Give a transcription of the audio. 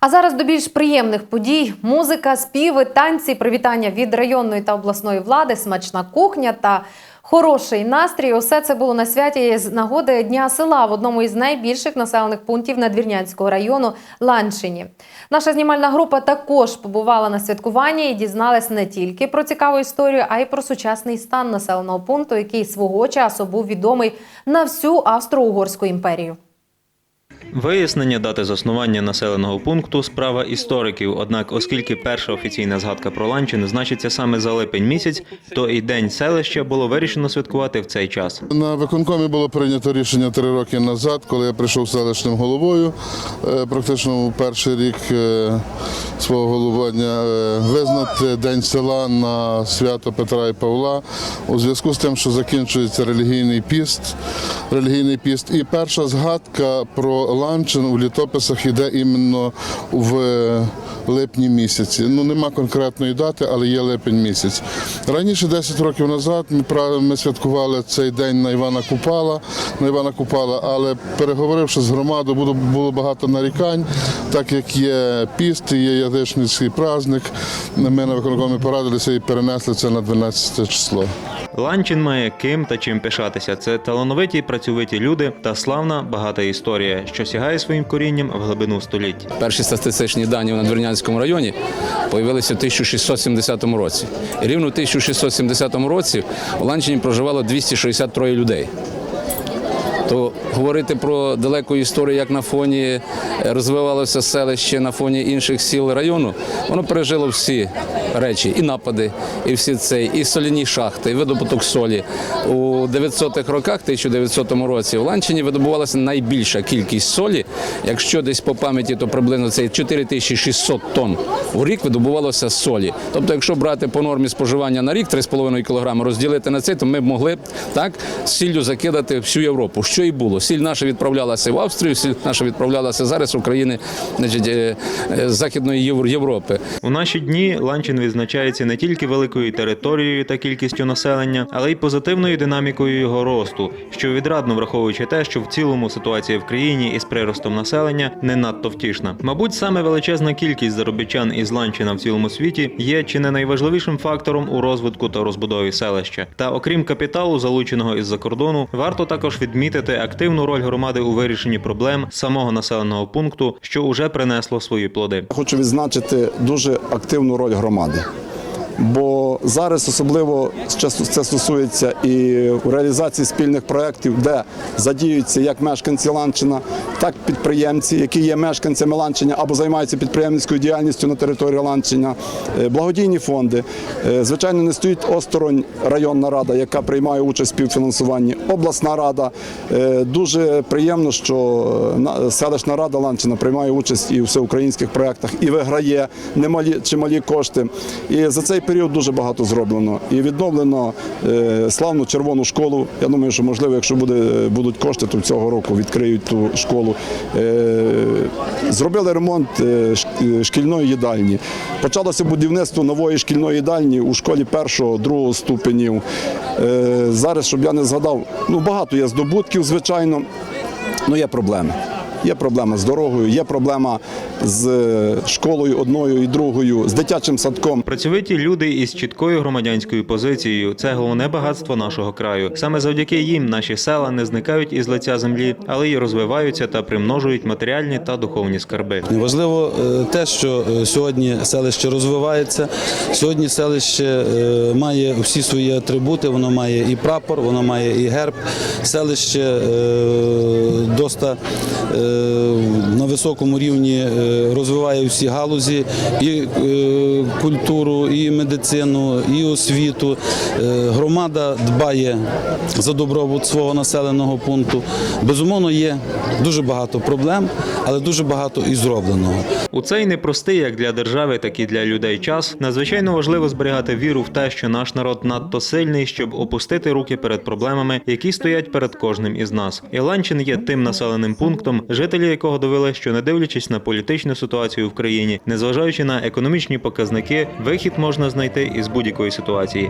А зараз до більш приємних подій: музика, співи, танці, привітання від районної та обласної влади, смачна кухня та хороший настрій. Усе це було на святі з нагоди Дня села в одному із найбільших населених пунктів Надвірнянського району Ланчині. Наша знімальна група також побувала на святкуванні і дізналась не тільки про цікаву історію, а й про сучасний стан населеного пункту, який свого часу був відомий на всю Австро-Угорську імперію. Вияснення дати заснування населеного пункту справа істориків. Однак, оскільки перша офіційна згадка про Ланчин значиться саме за липень місяць, то і день селища було вирішено святкувати в цей час. На виконкомі було прийнято рішення три роки назад, коли я прийшов селищним головою, е, практично перший рік е, свого головування, е, визнати День села на свято Петра і Павла у зв'язку з тим, що закінчується релігійний піст. Релігійний піст. І перша згадка про Ланчин у літописах йде іменно в липні місяці. Ну нема конкретної дати, але є липень місяць. Раніше, 10 років назад, ми ми святкували цей день на Івана Купала, на Івана Купала, але переговоривши з громадою, було, багато нарікань, так як є піст, є язичницький праздник. Ми на виконкомі порадилися і перенесли це на 12 число. Ланчин має ким та чим пишатися. Це талановиті, працьовиті люди та славна багата історія, що сягає своїм корінням в глибину століть. Перші статистичні дані в Надвірнянському районі появилися в 1670 році. Рівно в 1670 році у Ланчині проживало 263 людей. То говорити про далеку історію, як на фоні розвивалося селище на фоні інших сіл району, воно пережило всі речі, і напади, і всі це, і соляні шахти, і видобуток солі. У 900-х роках, 1900 році, в Ланчині видобувалася найбільша кількість солі. Якщо десь по пам'яті, то приблизно це 4600 тонн у рік видобувалося солі. Тобто, якщо брати по нормі споживання на рік 3,5 кг розділити на це, то ми б могли так сіллю закидати всю Європу. Що і було. Сіль наша відправлялася в Австрію, сіль наша відправлялася зараз в України значить, е, е, Західної Євро- Європи. У наші дні Ланчин відзначається не тільки великою територією та кількістю населення, але й позитивною динамікою його росту, що відрадно враховуючи те, що в цілому ситуація в країні із приростом населення не надто втішна. Мабуть, саме величезна кількість заробітчан із Ланчина в цілому світі є чи не найважливішим фактором у розвитку та розбудові селища. Та окрім капіталу, залученого із-за кордону, варто також відмітити активну роль громади у вирішенні проблем самого населеного пункту, що уже принесло свої плоди. Хочу відзначити дуже активну роль громади. Бо зараз особливо це стосується і у реалізації спільних проєктів, де задіюються як мешканці Ланчина, так і підприємці, які є мешканцями Ланчиня або займаються підприємницькою діяльністю на території Ланчиня, е, благодійні фонди. Е, Звичайно, не стоїть осторонь районна рада, яка приймає участь в співфінансуванні, обласна рада. Е, Дуже приємно, що селищна рада Ланчина приймає участь і у всеукраїнських проєктах, і виграє немалі чималі кошти. І за цей період дуже багато зроблено. І відновлено е, славну червону школу. Я думаю, що можливо, якщо буде, будуть кошти, то цього року відкриють ту школу. Е, Зробили ремонт е, е, шкільної їдальні. Почалося будівництво нової шкільної їдальні у школі першого, другого ступенів. Е, Зараз, щоб я не згадав, ну багато є здобутків, звичайно, але є проблеми. Є проблема з дорогою, є проблема з е, школою одною і другою, з дитячим садком. Працьовиті люди із чіткою громадянською позицією це головне багатство нашого краю. Саме завдяки їм наші села не зникають із лиця землі, але й розвиваються та примножують матеріальні та духовні скарби. Важливо е, те, що е, сьогодні селище розвивається. Сьогодні селище має всі свої атрибути. Воно має і прапор, воно має і герб. Селище доста на високому рівні е, розвиває всі галузі, і е, культуру, і медицину, і освіту. Е, Громада дбає за добробут свого населеного пункту. Безумовно, є дуже багато проблем, але дуже багато і зробленого. У цей непростий як для держави, так і для людей час надзвичайно важливо зберігати віру в те, що наш народ надто сильний, щоб опустити руки перед проблемами, які стоять перед кожним із нас. І Ланчин є тим населеним пунктом, жителі якого довели, що не дивлячись на політичну ситуацію в країні, незважаючи на економічні показники, вихід можна знайти із будь-якої ситуації.